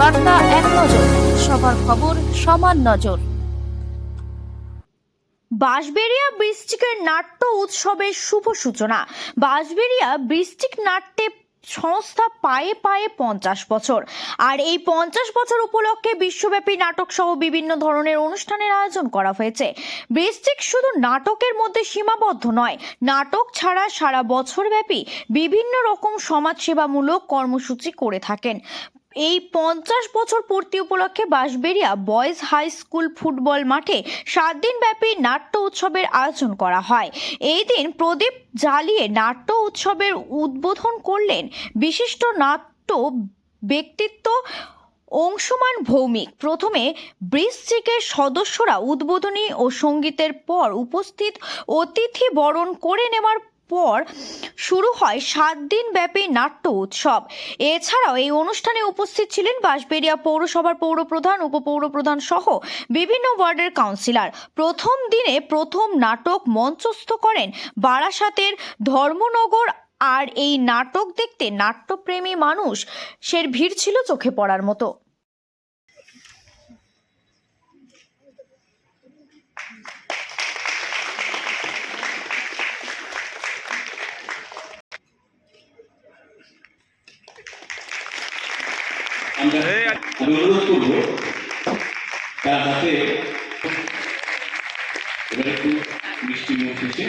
বার্তা এক নজর, সবার খবর সমান নজর। বাঁশবেড়িয়া বৃষ্টিকের নাট্য উৎসবের শুভ সূচনা। বাঁশবেড়িয়া বৃষ্টিক নাট্যে সংস্থা পায়ে পায়ে পঞ্চাশ বছর। আর এই পঞ্চাশ বছর উপলক্ষে বিশ্বব্যাপী নাটক সহ বিভিন্ন ধরনের অনুষ্ঠানের আয়োজন করা হয়েছে। বৃষ্টিক শুধু নাটকের মধ্যে সীমাবদ্ধ নয়, নাটক ছাড়া সারা বছর ব্যাপী বিভিন্ন রকম সমাজসেবামূলক কর্মসূচি করে থাকেন। এই পঞ্চাশ বছর পূর্তি উপলক্ষে Bansberia boys high school football মাঠে সাত দিন ব্যাপী নাট্য উৎসবের আয়োজন করা হয়। এই দিন প্রদীপ জ্বালিয়ে নাট্য উৎসবের উদ্বোধন করলেন বিশিষ্ট নাট্য ব্যক্তিত্ব অংশুমান ভৌমিক। প্রথমে ব্রিজচিকের সদস্যরা উদ্বোধনী ও সঙ্গীতের পর উপস্থিত অতিথি বরণ করে নেওয়ার পর শুরু হয় সাত দিন ব্যাপী নাট্য উৎসব। এছাড়াও এই অনুষ্ঠানে উপস্থিত ছিলেন বাঁশবেড়িয়া পৌরসভার পৌরপ্রধান, উপপৌরপ্রধান সহ বিভিন্ন ওয়ার্ডের কাউন্সিলর। প্রথম দিনে প্রথম নাটক মঞ্চস্থ করেন বারাসাতের ধর্মনগর আর এই নাটক দেখতে নাট্যপ্রেমী মানুষ সের ভিড় ছিল চোখে পড়ার মতো। আমরা আমি অনুরোধ করব তার হাতে এবার একটু মিষ্টি মুখ এসে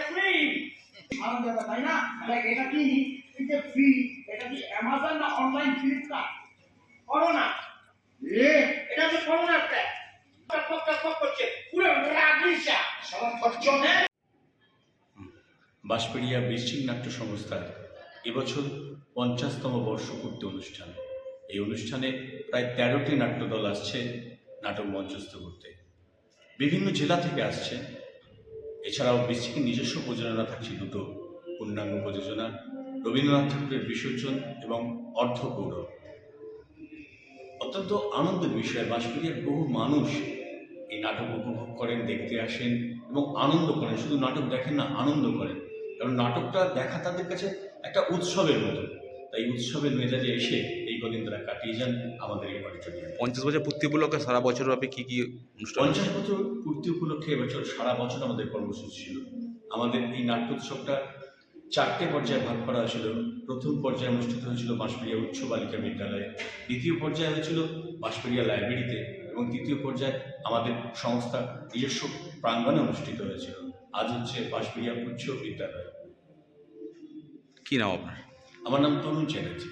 ফ্রি তাই না? এটা কি? এটা ফ্রি এটা কি অ্যামাজন না অনলাইন ফ্লিপকার্ট করো না। এ এটা করছে। পুরো রাগলিশা। সবার খরচ বৃশ্চিক নাট্য সংস্থার এবছর পঞ্চাশতম বর্ষপূর্তি অনুষ্ঠান। এই অনুষ্ঠানে প্রায় তেরোটি নাট্যদল আসছে নাটক মঞ্চস্থ করতে। বিভিন্ন জেলা থেকে আসছে এছাড়াও বৃশ্চিকের নিজস্ব প্রযোজনা থাকছে দুটো, পূর্ণাঙ্গ প্রযোজনা, রবীন্দ্রনাথ ঠাকুরের বিসর্জন এবং অর্ধগৌরব অত্যন্ত আনন্দের বিষয় বাঁশবেড়িয়ার বহু মানুষ এই নাটক উপভোগ করেন, দেখতে আসেন এবং আনন্দ করেন। শুধু নাটক দেখেন না, আনন্দ করেন। কারণ নাটকটা দেখা তাদের কাছে একটা উৎসবের মতো। তাই উৎসবের মেজাজে এসে এই কদিন তারা কাটিয়ে যান আমাদের এই অডিটোরিয়ামে পঞ্চাশ বছর পূর্তি উপলক্ষে সারা বছর ব্যাপী কী কী অনুষ্ঠান পঞ্চাশ বছর পূর্তি উপলক্ষে এবছর সারা বছর আমাদের কর্মসূচি ছিল। আমাদের এই নাট্য উৎসবটা চারটে পর্যায়ে ভাগ করা হয়েছিল। প্রথম পর্যায়ে অনুষ্ঠিত হয়েছিল বাঁশবেড়িয়া উচ্চ বালিকা বিদ্যালয়ে। দ্বিতীয় পর্যায়ে হয়েছিল বাঁশবেড়িয়া লাইব্রেরিতে এবং তৃতীয় পর্যায়ে আমাদের সংস্থা নিজস্ব প্রাঙ্গণে অনুষ্ঠিত হয়েছিল। আজ হচ্ছে বাঁশবেড়িয়া উচ্চ বিদ্যালয়। কী নাম আপনার? আমার নাম তরুণ চ্যাটার্জি।